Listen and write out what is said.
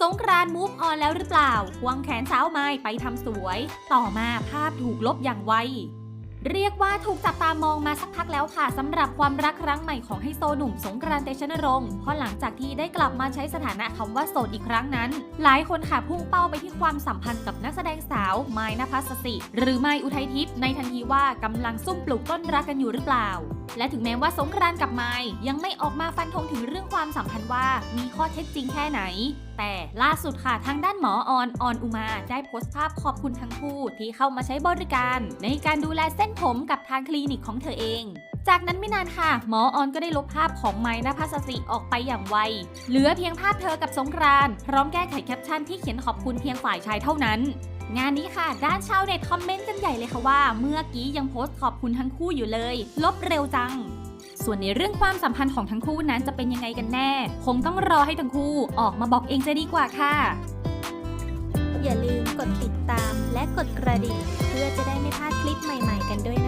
สงกรานมูฟออนแล้วหรือเปล่าควงแขนสาวไม้ไปทำสวย ต่อมาภาพถูกลบอย่างไว เรียกว่าถูกจับตามองมาสักพักแล้วค่ะสำหรับความรักครั้งใหม่ของไฮโซหนุ่มสงกรานต์เตชนรงค์เพราะหลังจากที่ได้กลับมาใช้สถานะคำว่าโสดอีกครั้งนั้น หลายคนค่ะพุ่งเป้าไปที่ความสัมพันธ์กับนักแสดงสาวไม้นภัสสิ หรือไม้อุทัยทิพย์ในทันทีว่ากำลังซุ่มปลูกต้นรักกันอยู่หรือเปล่า และถึงแม้ว่าสงกรานกับไม้ยังไม่ออกมาฟันธงถึงเรื่องความสัมพันธ์ว่ามีข้อเท็จจริงแค่ไหน แต่ล่าสุดค่ะทางด้านหมอออนออนอุมา ได้โพสต์ภาพขอบคุณทั้งคู่ที่เข้ามาใช้บริการ ในการดูแลเส้นผมกับทางคลินิกของเธอเองจากนั้นไม่นานค่ะ หมอออนก็ได้ลบภาพของไม้นภัสสิออกไปอย่างไว เหลือเพียงภาพเธอกับสงกรานพร้อมแก้ไขแคปชั่นที่เขียนขอบคุณเพียงฝ่ายชายเท่านั้น งานนี้ค่ะ ด้านชาวเน็ตคอมเมนต์กันใหญ่เลยค่ะว่า เมื่อกี้ยังโพสต์ขอบคุณทั้งคู่อยู่เลย ลบเร็วจัง ส่วนในเรื่องความสัมพันธ์ของทั้งคู่นั้นจะเป็นยังไงกันแน่ คงต้องรอให้ทั้งคู่ออกมาบอกเองจะดีกว่าค่ะ อย่าลืมกดติดตามและกดกระดิ่งเพื่อจะได้ไม่พลาดคลิปใหม่ ๆ กันด้วยนะ